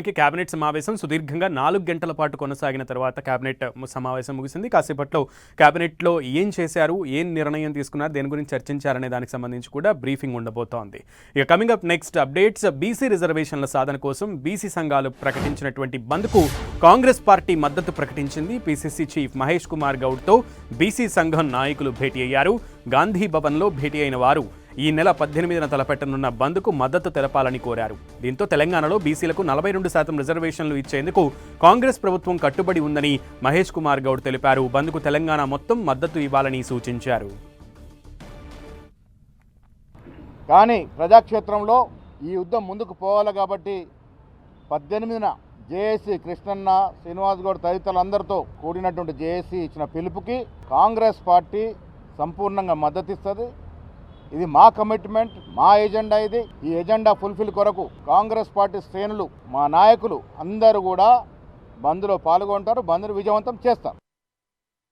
మొత్తానికి కేబినెట్ సమావేశం సుదీర్ఘంగా నాలుగు గంటల పాటు కొనసాగిన తర్వాత కేబినెట్ సమావేశం ముగిసింది. కాసేపట్లో కేబినెట్లో ఏం చేశారు ఏం నిర్ణయం తీసుకున్నారు దేని గురించి చర్చించారనే దానికి సంబంధించి కూడా బ్రీఫింగ్ ఉండబోతోంది. ఇక coming up next updates BC రిజర్వేషన్ల సాధన కోసం బీసీ సంఘాలు ప్రకటించినటువంటి బంద్కు కాంగ్రెస్ పార్టీ మద్దతు ప్రకటించింది. పీసీసీ చీఫ్ మహేష్ కుమార్ గౌడ్తో బీసీ సంఘం నాయకులు భేటీ అయ్యారు. గాంధీ భవన్లో భేటీ అయిన వారు ఈ నెల పద్దెనిమిదిన తలపెట్టనున్న బంద్కు మద్దతు తెలపాలని కోరారు. దీంతో తెలంగాణలో బీసీలకు నలభై రెండు శాతం రిజర్వేషన్లు ఇచ్చేందుకు కాంగ్రెస్ ప్రభుత్వం కట్టుబడి ఉందని మహేష్ కుమార్ గౌడ్ తెలిపారు. బంద్కు తెలంగాణ మొత్తం మద్దతు ఇవ్వాలని సూచించారు. కానీ ప్రజాక్షేత్రంలో ఈ యుద్ధం ముందుకు పోవాలి కాబట్టి పద్దెనిమిదిన జేఏసీ కృష్ణన్న శ్రీనివాస్ గౌడ్ తదితరులందరితో కూడినటువంటి జేఏసీ ఇచ్చిన పిలుపుకి కాంగ్రెస్ పార్టీ సంపూర్ణంగా మద్దతిస్తుంది. ఇది మా కమిట్మెంట్ మా ఎజెండా ఇది. ఈ ఎజెండా ఫుల్ఫిల్ కొరకు కాంగ్రెస్ పార్టీ శ్రేణులు మా నాయకులు అందరూ కూడా బంద్లో పాల్గొంటారు బంద్ను విజయవంతం చేస్తారు.